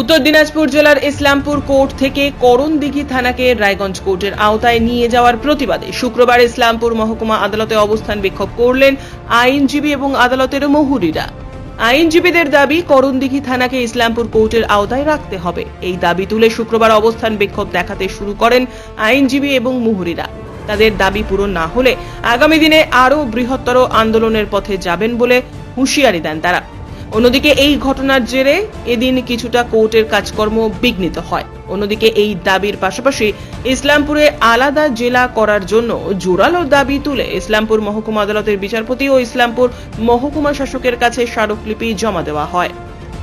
উত্তর দিনাজপুর জেলার ইসলামপুর কোর্ট থেকে করণদিঘি থানাকে রায়গঞ্জ কোর্টের আওতায় নিয়ে যাওয়ার প্রতিবাদে শুক্রবার ইসলামপুর মহকুমা আদালতে অবস্থান বিক্ষোভ করলেন আইনজীবী এবং আদালতের মহুরিরা। আইনজীবীদের দাবি, করণদিঘি থানাকে ইসলামপুর কোর্টের আওতায় রাখতে হবে। এই দাবি তুলে শুক্রবার অবস্থান বিক্ষোভ দেখাতে শুরু করেন আইনজীবী এবং মুহুরিরা। তাদের দাবি পূরণ না হলে আগামী দিনে আরও বৃহত্তর আন্দোলনের পথে যাবেন বলে হুঁশিয়ারি দেন তারা। অন্যদিকে এই ঘটনার জেরে এদিন কিছুটা কোর্টের কাজকর্ম বিঘ্নিত হয়। অন্যদিকে এই দাবির পাশাপাশি ইসলামপুরে আলাদা জেলা করার জন্য জোরালো দাবি তুলে ইসলামপুর মহকুমা আদালতের বিচারপতি ও ইসলামপুর মহকুমা শাসকের কাছে স্মারকলিপি জমা দেওয়া হয়।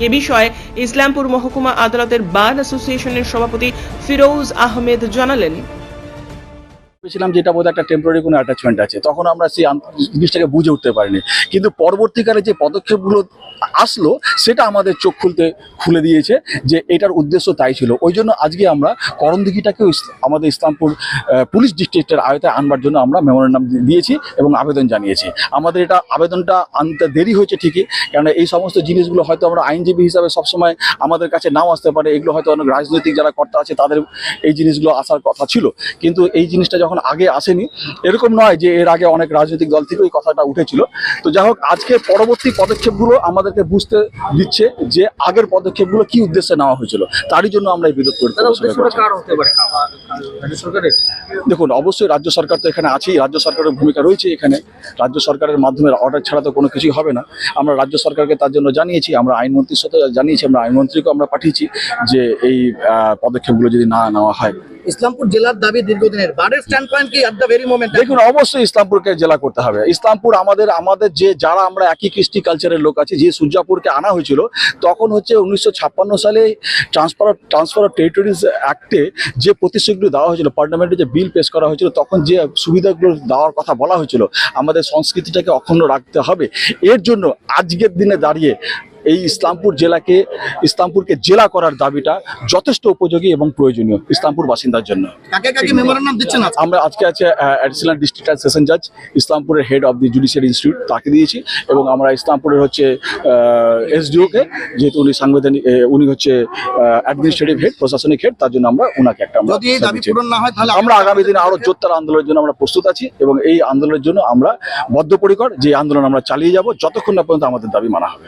এ বিষয়ে ইসলামপুর মহকুমা আদালতের বার অ্যাসোসিয়েশনের সভাপতি ফিরোজ আহমেদ জানালেন ভেবেছিলাম যে এটা বোধহয় একটা টেম্পোরারি কোনো অ্যাটাচমেন্ট আছে। তখন আমরা সেই জিনিসটাকে বুঝে উঠতে পারিনি। কিন্তু পরবর্তীকালে যে পদক্ষেপগুলো আসলো, সেটা আমাদের চোখ খুলতে, খুলে দিয়েছে যে এটার উদ্দেশ্য তাই ছিল। ওই জন্য আজকে আমরা করণদিঘিটাকেও আমাদের ইসলামপুর পুলিশ ডিস্ট্রিক্টের আয়তায় আনবার জন্য আমরা মেমোরেন্ডাম দিয়েছি এবং আবেদন জানিয়েছি। আমাদের এটা আবেদনটা আনতে দেরি হয়েছে ঠিকই, কেননা এই সমস্ত জিনিসগুলো হয়তো আমরা আইনজীবী হিসাবে সবসময় আমাদের কাছে নাও আসতে পারে। এগুলো হয়তো অনেক রাজনৈতিক যারা কর্তা আছে, তাদের এই জিনিসগুলো আসার কথা ছিল। কিন্তু এই জিনিসটা যখন আগে আসেনি। এরকম নয় যে এর আগে অনেক রাজনৈতিক দল থেকে ওই কথাটা উঠেছিল। তো যাই হোক আজকে পরবর্তী পদক্ষেপগুলো আমাদেরকে বুঝতে দিচ্ছে যে আগের পদক্ষেপগুলো কি উদ্দেশ্যে নেওয়া হয়েছিল। তারই জন্য আমরা এই বিরোধ করতে দেখুন অবশ্যই রাজ্য সরকার তো এখানে আছেই রাজ্য সরকারের ভূমিকা রয়েছে এখানে। রাজ্য সরকারের মাধ্যমে অর্ডার ছাড়া তো কোনো কিছুই হবে না। আমরা রাজ্য সরকারকে তার জন্য জানিয়েছি আমরা আইনমন্ত্রীর সাথে জানিয়েছি আমরা আইনমন্ত্রীকেও আমরা পাঠিয়েছি যে এই পদক্ষেপগুলো যদি না নেওয়া হয়। ইসলামপুর জেলার দাবি দীর্ঘদিনের। বারের কি অ্যাট দ্য ভেরি মোমেন্ট দেখুন, অবশ্যই ইসলামপুরকে জেলা করতে হবে। ইসলামপুর আমাদের আমাদের যে, যারা আমরা একই কৃষ্টি কালচারের লোক যে সূর্যাপুরকে আনা হয়েছিল, তখন হচ্ছে উনিশশো ছাপ্পান্ন সালে ট্রান্সফার ট্রান্সফার যে প্রতিশ্রুতিগুলো দেওয়া পার্লামেন্টে যে বিল পেশ করা হয়েছিল, তখন যে সুবিধাগুলো দেওয়ার কথা বলা হয়েছিল, আমাদের সংস্কৃতিটাকে অক্ষুণ্ণ রাখতে হবে। এর জন্য আজকের দিনে দাঁড়িয়ে এই ইসলামপুর জেলাকে ইসলামপুরকে জেলা করার দাবিটা যথেষ্ট উপযোগী এবং প্রয়োজনীয় ইসলামপুর বাসিন্দার জন্য? আমরা আজকে আছে অ্যাডিশনাল ডিস্ট্রিক্ট সেশন জাজ ইসলামপুরের head of the judiciary institute তাকে দিয়েছি এবং আমরা ইসলামপুরের হচ্ছে এসডিওকে যেহেতু উনি সাংবিধানিক উনি হচ্ছে অ্যাডমিনিস্ট্রেটিভ হেড প্রশাসনিক হেড তার জন্য আমরা ওনাকে একটা আমরা আগামী দিনে আরও জোরদার আন্দোলনের জন্য আমরা প্রস্তুত আছি এবং এই আন্দোলনের জন্য আমরা বদ্ধপরিকর যে আন্দোলন আমরা চালিয়ে যাব যতক্ষণ না পর্যন্ত আমাদের দাবি মানা হবে।